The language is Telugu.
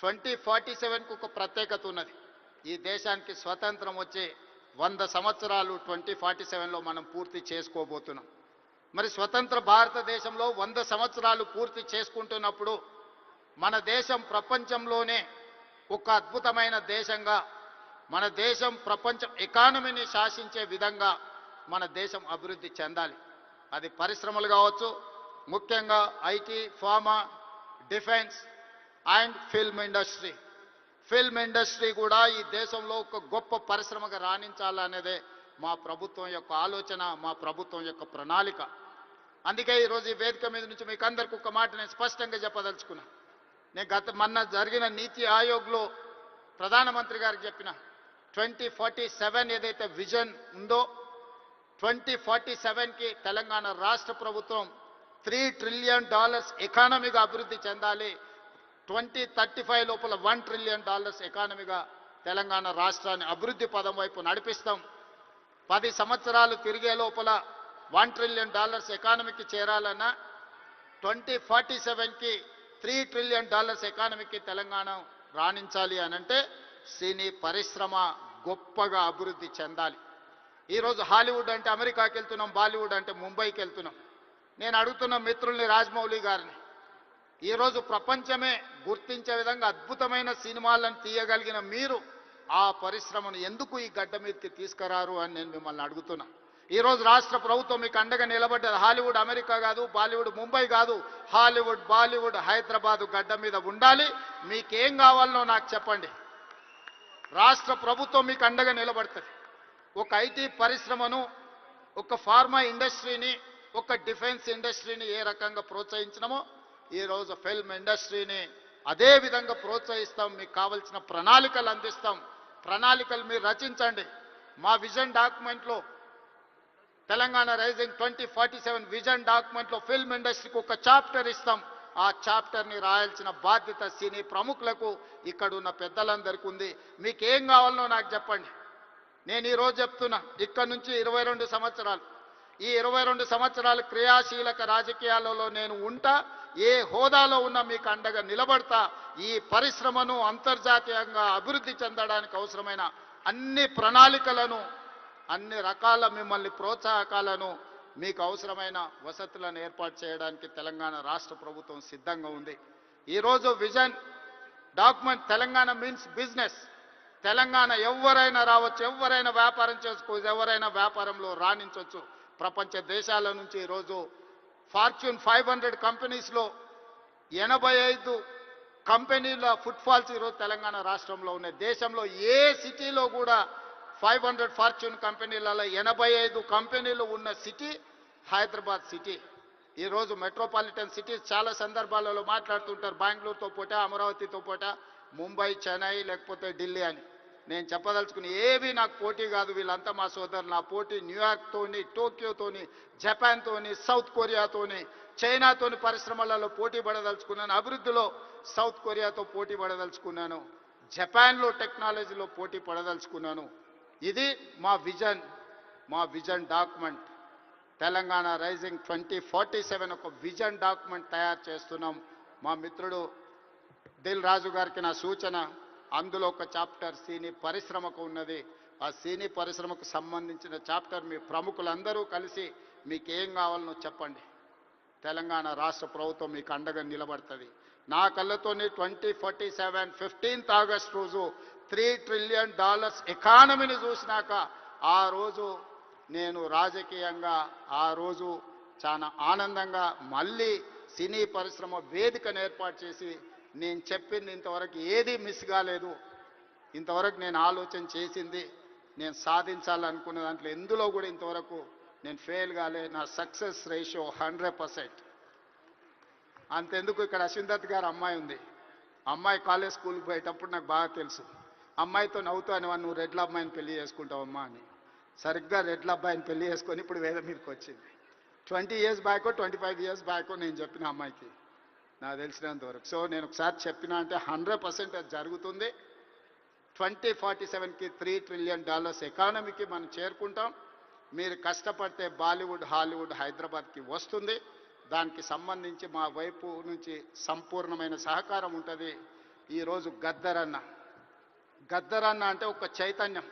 ట్వంటీ ఫార్టీ సెవెన్కు ఒక ప్రత్యేకత ఉన్నది. ఈ దేశానికి స్వతంత్రం వచ్చే వంద సంవత్సరాలు ట్వంటీ ఫార్టీ సెవెన్లో మనం పూర్తి చేసుకోబోతున్నాం. మరి స్వతంత్ర భారతదేశంలో వంద సంవత్సరాలు పూర్తి చేసుకుంటున్నప్పుడు మన దేశం ప్రపంచంలోనే ఒక అద్భుతమైన దేశంగా మన దేశం ప్రపంచం ఎకానమీని శాసించే విధంగా మన దేశం అభివృద్ధి చెందాలి. అది పరిశ్రమలు కావచ్చు ముఖ్యంగా IT pharma defence and film industry. Film industry కూడా ఈ దేశంలో ఒక గొప్ప పరిశ్రమగా రాణించాలనేదే మా ప్రభుత్వం యొక్క ఆలోచన మా ప్రభుత్వం యొక్క ప్రణాళిక. అందుకే ఈరోజు ఈ వేదిక మీద నుంచి మీకు అందరికి ఒక మాట నేను స్పష్టంగా చెప్పదలుచుకున్నా. నేను గత మొన్న జరిగిన నీతి ఆయోగ్లో ప్రధానమంత్రి గారికి చెప్పిన ట్వంటీ ఫార్టీ సెవెన్ ఏదైతే విజన్ ఉందో ట్వంటీ ఫార్టీ సెవెన్కి తెలంగాణ రాష్ట్ర ప్రభుత్వం త్రీ ట్రిలియన్ డాలర్స్ ఎకానమీగా అభివృద్ధి చెందాలి ట్వంటీ థర్టీ ఫైవ్ లోపల వన్ ట్రిలియన్ డాలర్స్ ఎకానమీగా తెలంగాణ రాష్ట్రాన్ని అభివృద్ధి పదం వైపు నడిపిస్తాం. పది సంవత్సరాలు తిరిగే లోపల వన్ ట్రిలియన్ డాలర్స్ ఎకానమీకి చేరాలన్నా ట్వంటీ ఫార్టీ సెవెన్కి త్రీ ట్రిలియన్ డాలర్స్ ఎకానమీకి తెలంగాణ రాణించాలి అనంటే సినీ పరిశ్రమ గొప్పగా అభివృద్ధి చెందాలి. ఈరోజు హాలీవుడ్ అంటే అమెరికాకి వెళ్తున్నాం బాలీవుడ్ అంటే ముంబైకి వెళ్తున్నాం. నేను అడుగుతున్న మిత్రుల్ని రాజమౌళి గారిని ఈరోజు ప్రపంచమే గుర్తించే విధంగా అద్భుతమైన సినిమాలను తీయగలిగిన మీరు ఆ పరిశ్రమను ఎందుకు ఈ గడ్డ మీదకి తీసుకురారు అని నేను మిమ్మల్ని అడుగుతున్నా. ఈరోజు రాష్ట్ర ప్రభుత్వం మీకు అండగా నిలబడ్డది. హాలీవుడ్ అమెరికా కాదు బాలీవుడ్ ముంబై కాదు హాలీవుడ్ బాలీవుడ్ హైదరాబాదు గడ్డ మీద ఉండాలి. మీకేం కావాలనో నాకు చెప్పండి. రాష్ట్ర ప్రభుత్వం మీకు అండగా నిలబడుతుంది. ఒక ఐటీ పరిశ్రమను ఒక ఫార్మా ఇండస్ట్రీని ఒక డిఫెన్స్ ఇండస్ట్రీని ఏ రకంగా ప్రోత్సహించినామో ఈరోజు ఫిల్మ్ ఇండస్ట్రీని అదే విధంగా ప్రోత్సహిస్తాం. మీకు కావలసిన ప్రణాళికలు అందిస్తాం. ప్రణాళికలు మీరు రచించండి. మా vision డాక్యుమెంట్లో Telangana rising twenty forty seven vision డాక్యుమెంట్లో film ఇండస్ట్రీకి ఒక చాప్టర్ ఇస్తాం. ఆ చాప్టర్ని రాయాల్సిన బాధ్యత సినీ ప్రముఖులకు ఇక్కడున్న పెద్దలందరికీ ఉంది. మీకు ఏం కావాలనో నాకు చెప్పండి. నేను ఈరోజు చెప్తున్నా. ఇక్కడ నుంచి ఇరవై రెండు సంవత్సరాలు. ఈ ఇరవై రెండు సంవత్సరాలు క్రియాశీలక రాజకీయాలలో నేను ఉంటా ఏ హోదాలో ఉన్న మీకు అండగా నిలబడతా ఈ పరిశ్రమను అంతర్జాతీయంగా అభివృద్ధి చెందడానికి అవసరమైన అన్ని ప్రణాళికలను అన్ని రకాల మిమ్మల్ని ప్రోత్సాహకాలను మీకు అవసరమైన వసతులను ఏర్పాటు చేయడానికి తెలంగాణ రాష్ట్ర ప్రభుత్వం సిద్ధంగా ఉంది. ఈరోజు vision document Telangana means business. Telangana ఎవరైనా రావచ్చు ఎవరైనా వ్యాపారం చేసుకోవచ్చు ఎవరైనా వ్యాపారంలో రాణించవచ్చు. ప్రపంచ దేశాల నుంచి ఈరోజు ఫార్చ్యూన్ ఫైవ్ హండ్రెడ్ కంపెనీస్లో ఎనభై ఐదు కంపెనీల ఫుట్ఫాల్స్ ఈరోజు తెలంగాణ రాష్ట్రంలో ఉన్నాయి. దేశంలో ఏ సిటీలో కూడా ఫైవ్ హండ్రెడ్ ఫార్చ్యూన్ కంపెనీలలో ఎనభై ఐదు కంపెనీలు ఉన్న సిటీ హైదరాబాద్ సిటీ. ఈరోజు మెట్రోపాలిటన్ సిటీస్ చాలా సందర్భాలలో మాట్లాడుతుంటారు. బెంగళూరుతో పోటా అమరావతితో పోటా ముంబై చెన్నై లేకపోతే ఢిల్లీ అని. నేను చెప్పదలుచుకుని ఏవి నాకు పోటీ కాదు. వీళ్ళంతా మా సోదరులు. నా పోటీ న్యూయార్క్తోని టోక్యోతోని జపాన్తోని సౌత్ కొరియాతోని చైనాతోని పరిశ్రమలలో పోటీ పడదలుచుకున్నాను. అభివృద్ధిలో సౌత్ కొరియాతో పోటీ పడదలుచుకున్నాను. జపాన్లో టెక్నాలజీలో పోటీ పడదలుచుకున్నాను. ఇది మా విజన్ మా vision document. Telangana rising twenty forty seven ఒక విజన్ డాక్యుమెంట్ తయారు చేస్తున్నాం. మా మిత్రుడు దిల్ రాజు గారికి నా సూచన. అందులో ఒక చాప్టర్ సినీ పరిశ్రమకు ఉన్నది. ఆ సినీ పరిశ్రమకు సంబంధించిన చాప్టర్ మీ ప్రముఖులందరూ కలిసి మీకేం కావాలనో చెప్పండి. తెలంగాణ రాష్ట్ర ప్రభుత్వం మీకు అండగా నిలబడుతుంది. నా కళ్ళతోని twenty forty seven fifteenth August రోజు త్రీ ట్రిలియన్ డాలర్స్ ఎకానమీని చూసినాక ఆ రోజు నేను రాజకీయంగా ఆ రోజు చాలా ఆనందంగా మళ్ళీ సినీ పరిశ్రమ వేదికను ఏర్పాటు చేసి నేను చెప్పింది ఇంతవరకు ఏది మిస్ కాలేదు. ఇంతవరకు నేను ఆలోచన చేసింది నేను సాధించాలనుకున్న దాంట్లో ఎందులో కూడా ఇంతవరకు నేను ఫెయిల్ కాలే. నా సక్సెస్ రేషియో హండ్రెడ్ పర్సెంట్ అంతెందుకు ఇక్కడ అశ్విందత్ గారు అమ్మాయి ఉంది. అమ్మాయి కాలేజ్ స్కూల్కి పోయేటప్పుడు నాకు బాగా తెలుసు. అమ్మాయితో నవ్వుతాను నువ్వు రెడ్ల అమ్మాయిని పెళ్ళి చేసుకుంటావమ్మా అని. సరిగ్గా రెడ్ల అబ్బాయిని పెళ్ళి చేసుకొని ఇప్పుడు వేద మీదకి వచ్చింది. Twenty years back twenty five years back నేను చెప్పిన అమ్మాయికి. నాకు తెలిసినంత వరకు. సో నేను ఒకసారి చెప్పిన అంటే హండ్రెడ్ పర్సెంట్ అది జరుగుతుంది. ట్వంటీ ఫార్టీ సెవెన్కి త్రీ ట్రిలియన్ డాలర్స్ ఎకానమీకి మనం చేరుకుంటాం. మీరు కష్టపడితే బాలీవుడ్ హాలీవుడ్ హైదరాబాద్కి వస్తుంది. దానికి సంబంధించి మా వైపు నుంచి సంపూర్ణమైన సహకారం ఉంటుంది. ఈరోజు గద్దరన్న గద్దరన్న అంటే ఒక చైతన్యం.